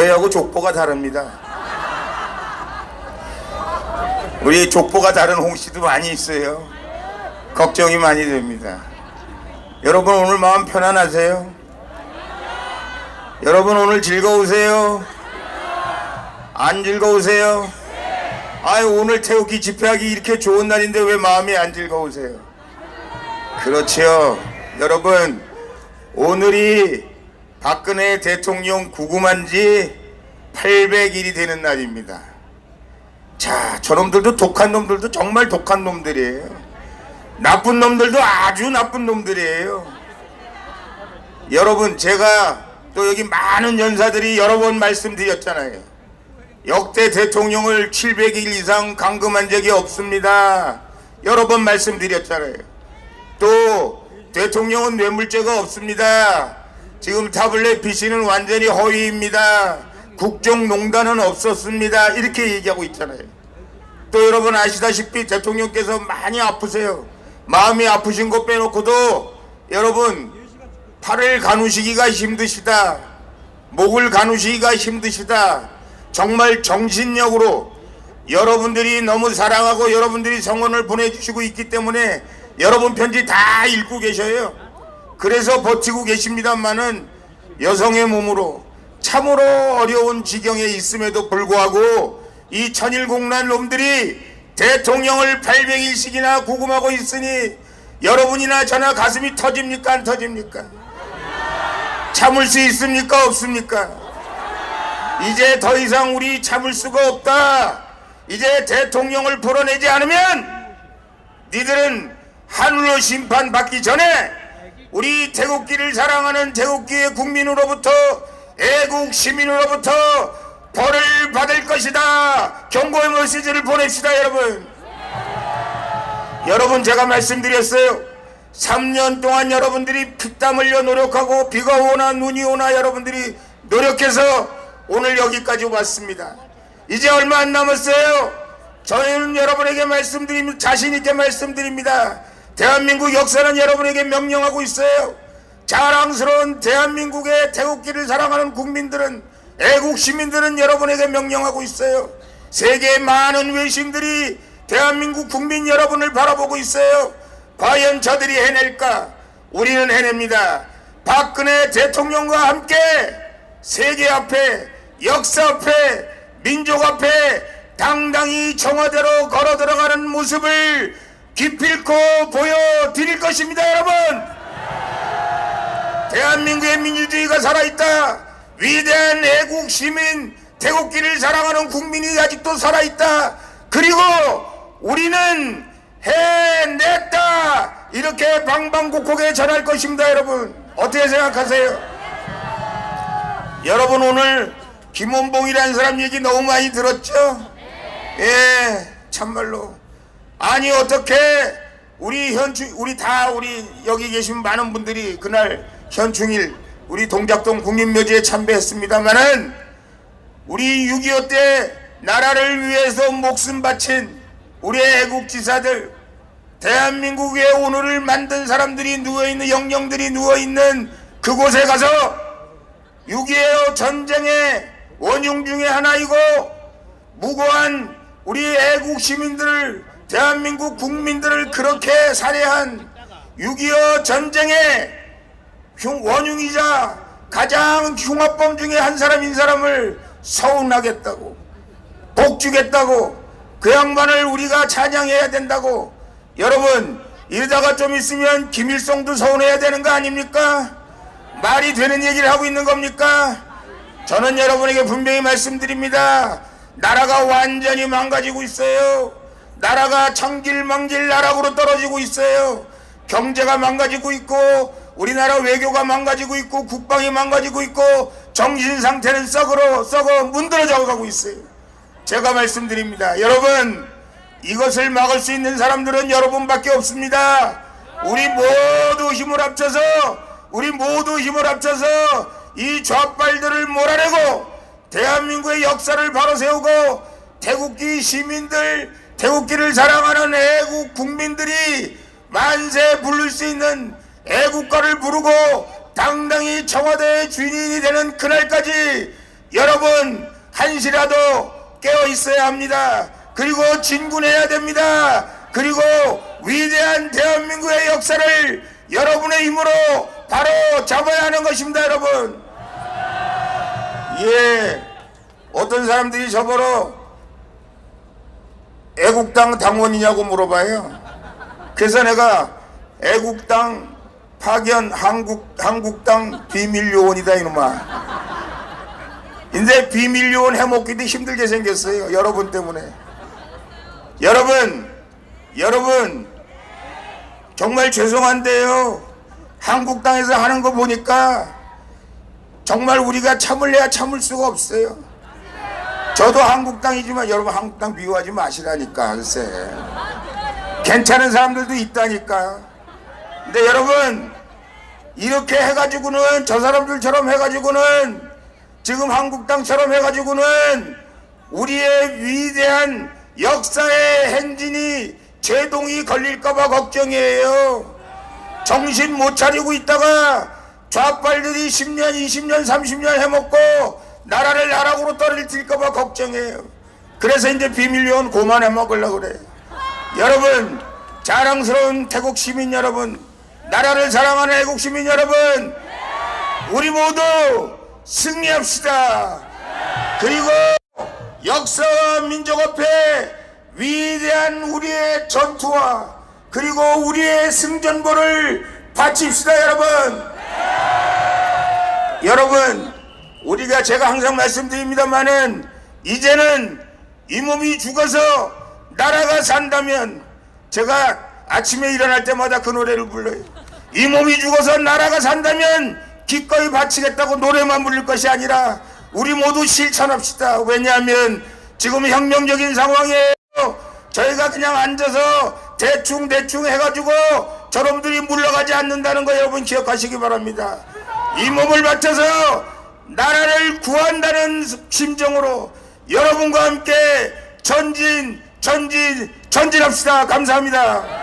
저희하고 족보가 다릅니다. 우리 족보가 다른 홍 씨도 많이 있어요. 걱정이 많이 됩니다. 여러분 오늘 마음 편안하세요? 여러분 오늘 즐거우세요? 안 즐거우세요? 아유 오늘 태우기 집회하기 이렇게 좋은 날인데 왜 마음이 안 즐거우세요? 그렇지요. 여러분 오늘이 박근혜 대통령 구금한 지 800일이 되는 날입니다. 자, 저놈들도 독한 놈들도 정말 독한 놈들이에요. 나쁜 놈들도 아주 나쁜 놈들이에요. 여러분, 제가 또 여기 많은 연사들이 여러 번 말씀드렸잖아요. 역대 대통령을 700일 이상 감금한 적이 없습니다. 여러 번 말씀드렸잖아요. 또 대통령은 뇌물죄가 없습니다. 지금 타블렛 PC는 완전히 허위입니다. 국정농단은 없었습니다. 이렇게 얘기하고 있잖아요. 또 여러분 아시다시피 대통령께서 많이 아프세요. 마음이 아프신 거 빼놓고도 여러분 팔을 가누시기가 힘드시다. 목을 가누시기가 힘드시다. 정말 정신력으로 여러분들이 너무 사랑하고 여러분들이 성원을 보내주시고 있기 때문에 여러분 편지 다 읽고 계셔요. 그래서 버티고 계십니다만은 여성의 몸으로 참으로 어려운 지경에 있음에도 불구하고 이 천일공란 놈들이 대통령을 800일씩이나 구금하고 있으니 여러분이나 저나 가슴이 터집니까 안 터집니까? 참을 수 있습니까 없습니까? 이제 더 이상 우리 참을 수가 없다. 이제 대통령을 풀어내지 않으면 니들은 하늘로 심판받기 전에 우리 태국기를 사랑하는 태국기의 국민으로부터 애국 시민으로부터 벌을 받을 것이다. 경고의 메시지를 보냅시다, 여러분. 여러분 제가 말씀드렸어요. 3년 동안 여러분들이 피땀 흘려 노력하고 비가 오나 눈이 오나 여러분들이 노력해서 오늘 여기까지 왔습니다. 이제 얼마 안 남았어요. 저희는 여러분에게 말씀드립니다. 자신있게 말씀드립니다. 대한민국 역사는 여러분에게 명령하고 있어요. 자랑스러운 대한민국의 태국기를 사랑하는 국민들은 애국 시민들은 여러분에게 명령하고 있어요. 세계의 많은 외신들이 대한민국 국민 여러분을 바라보고 있어요. 과연 저들이 해낼까? 우리는 해냅니다. 박근혜 대통령과 함께 세계 앞에 역사 앞에 민족 앞에 당당히 청와대로 걸어 들어가는 모습을 기필코 보여드릴 것입니다, 여러분. 대한민국의 민주주의가 살아있다. 위대한 애국 시민 태국기를 사랑하는 국민이 아직도 살아있다. 그리고 우리는 해냈다. 이렇게 방방곡곡에 전할 것입니다, 여러분. 어떻게 생각하세요? 여러분 오늘 김원봉이라는 사람 얘기 너무 많이 들었죠? 예, 참말로. 아니 어떻게 우리 현충 우리 다 우리 여기 계신 많은 분들이 그날 현충일 우리 동작동 국민묘지에 참배했습니다만은 우리 6.25 때 나라를 위해서 목숨 바친 우리의 애국지사들 대한민국의 오늘을 만든 사람들이 누워있는 영령들이 누워있는 그곳에 가서 6.25 전쟁의 원흉 중에 하나이고 무고한 우리 애국 시민들을 대한민국 국민들을 그렇게 살해한 6.25 전쟁의 흉- 원흉이자 가장 흉악범 중에 한 사람인 사람을 서운하겠다고 복주겠다고 그 양반을 우리가 찬양해야 된다고 여러분 이러다가 좀 있으면 김일성도 서운해야 되는 거 아닙니까? 말이 되는 얘기를 하고 있는 겁니까? 저는 여러분에게 분명히 말씀드립니다. 나라가 완전히 망가지고 있어요. 나라가 청길망길 나락으로 떨어지고 있어요. 경제가 망가지고 있고 우리나라 외교가 망가지고 있고 국방이 망가지고 있고 정신 상태는 썩으로 썩어 문드러져 가고 있어요. 제가 말씀드립니다. 여러분 이것을 막을 수 있는 사람들은 여러분밖에 없습니다. 우리 모두 힘을 합쳐서 우리 모두 힘을 합쳐서 이 좌빨들을 몰아내고 대한민국의 역사를 바로 세우고 태국기 시민들 태국기를 사랑하는 애국 국민들이 만세 부를 수 있는 애국가를 부르고 당당히 청와대의 주인이 되는 그날까지 여러분 한시라도 깨어 있어야 합니다. 그리고 진군해야 됩니다. 그리고 위대한 대한민국의 역사를 여러분의 힘으로 바로 잡아야 하는 것입니다, 여러분. 예, 어떤 사람들이 저보러 애국당 당원이냐고 물어봐요. 그래서 내가 애국당 파견 한국 한국당 비밀 요원이다 이놈아. 이제 비밀 요원 해먹기도 힘들게 생겼어요. 여러분 때문에. 여러분, 여러분 정말 죄송한데요. 한국당에서 하는 거 보니까 정말 우리가 참을래야 참을 수가 없어요. 저도 한국당이지만 여러분 한국당 비유하지 마시라니까 글쎄. 괜찮은 사람들도 있다니까. 근데 여러분 이렇게 해가지고는 저 사람들처럼 해가지고는 지금 한국당처럼 해가지고는 우리의 위대한 역사의 행진이 제동이 걸릴까봐 걱정이에요. 정신 못 차리고 있다가 좌빨들이 10년, 20년, 30년 해먹고 나라를 나락으로 떨어질까봐 걱정해요. 그래서 이제 비밀요원 고만해 먹으려고 그래요. 여러분, 자랑스러운 태국 시민 여러분, 나라를 사랑하는 애국 시민 여러분, 우리 모두 승리합시다. 그리고 역사와 민족 앞에 위대한 우리의 전투와 그리고 우리의 승전보를 바칩시다, 여러분. 여러분, 우리가 제가 항상 말씀드립니다만은 이제는 이 몸이 죽어서 나라가 산다면 제가 아침에 일어날 때마다 그 노래를 불러요. 이 몸이 죽어서 나라가 산다면 기꺼이 바치겠다고 노래만 부를 것이 아니라 우리 모두 실천합시다. 왜냐하면 지금 혁명적인 상황이에요. 저희가 그냥 앉아서 대충 대충 해가지고 저놈들이 물러가지 않는다는 거 여러분 기억하시기 바랍니다. 이 몸을 바쳐서 나라를 구한다는 심정으로 여러분과 함께 전진 전진 전진합시다. 감사합니다.